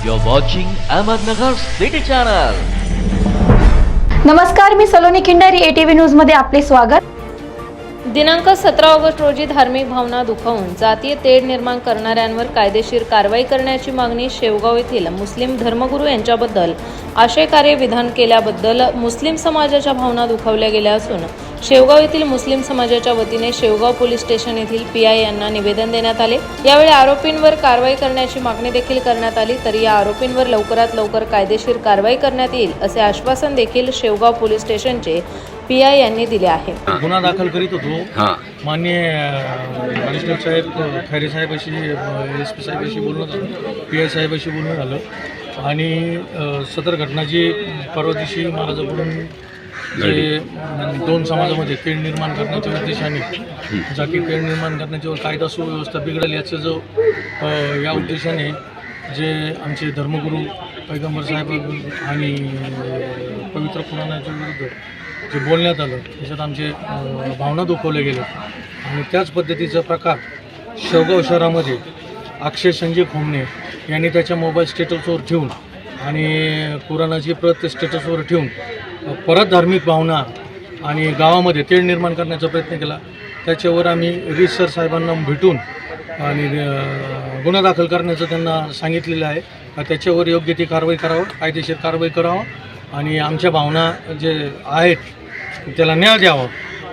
You're watching Ahmednagar City Channel. नमस्कार मी Saloni Khindari ATV न्यूजमध्ये आपले स्वागत दिनांक सतरा ऑगस्ट रोजी धार्मिक भावना दुखावून जातीय तेढ निर्माण करणाऱ्यांवर कायदेशीर कारवाई करण्याची मागणी शेवगाव येथील मुस्लिम धर्मगुरू यांच्याबद्दल आशयकार्य विधान केल्याबद्दल मुस्लिम समाजाच्या भावना दुखावल्या गेल्या असून शेवगाव येथील मुस्लिम समाजाच्या वतीने शेवगाव पोलीस स्टेशन येथील पीआय यांना निवेदन देण्यात आले. यावेळी आरोपींवर कारवाई करण्याची मागणी देखील करण्यात आली तरी या आरोपींवर लवकरात लवकर कायदेशीर कारवाई करण्यात येईल असे आश्वासन देखील शेवगाव पोलीस स्टेशनचे पीआय यांनी दिले आहे. गुन्हा दाखल करीत होतो. हां. माननीय अडिशनल साहेब खैरे साहेबाशी एस पी साहेबाशी बोलणं झालं पी आय साहेबाशी बोलणं झालं. आणि सदर घटना जी परवा दिवशी महाराजाकडून जे दोन समाजामध्ये तेढ निर्माण करण्याच्या उद्देशाने जाती तेढ निर्माण करण्याच्या कायदा सुव्यवस्था बिघडेल याचा जो या उद्देशाने जे आमचे धर्मगुरू पैगंबर साहेब आणि पवित्र पुराणाच्या विरुद्ध जे बोलण्यात आलं त्याच्यात आमचे भावना दुखवल्या गेल्या. आणि त्याच पद्धतीचा प्रकार शेवगाव शहरामध्ये अक्षय संजय खोमणे यांनी त्याच्या मोबाईल स्टेटसवर ठेवून आणि कुराणाची प्रत स्टेटसवर ठेवून परत धार्मिक भावना आणि गावामध्ये तेढ निर्माण करण्याचा प्रयत्न केला. त्याच्यावर आम्ही रीत सर साहेबांना भेटून आणि गुन्हा दाखल करण्याचं त्यांना सांगितलेलं आहे. त्याच्यावर योग्य ती कारवाई करावं कायदेशीर कारवाई करावं आणि आमच्या भावना जे आहेत त्याला न्याय द्यावा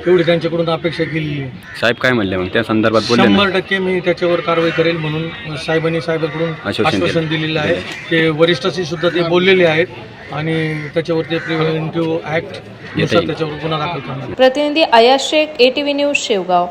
एवढी त्यांच्याकडून अपेक्षा केली. साहेब काय म्हणले मग? त्या संदर्भात शंभर टक्के मी त्याच्यावर कारवाई करेल म्हणून साहेबांनी साहेबांकडून आश्वासन दिलेलं आहे. ते वरिष्ठाशी सुद्धा ते बोललेले आहेत. आणि त्याच्यावर ते प्रिव्हेंटिव्ह येईल. त्याच्यावर गुन्हा दाखल करणार प्रतिनिधी अयाज शेख एटीव्ही न्यूज शेवगाव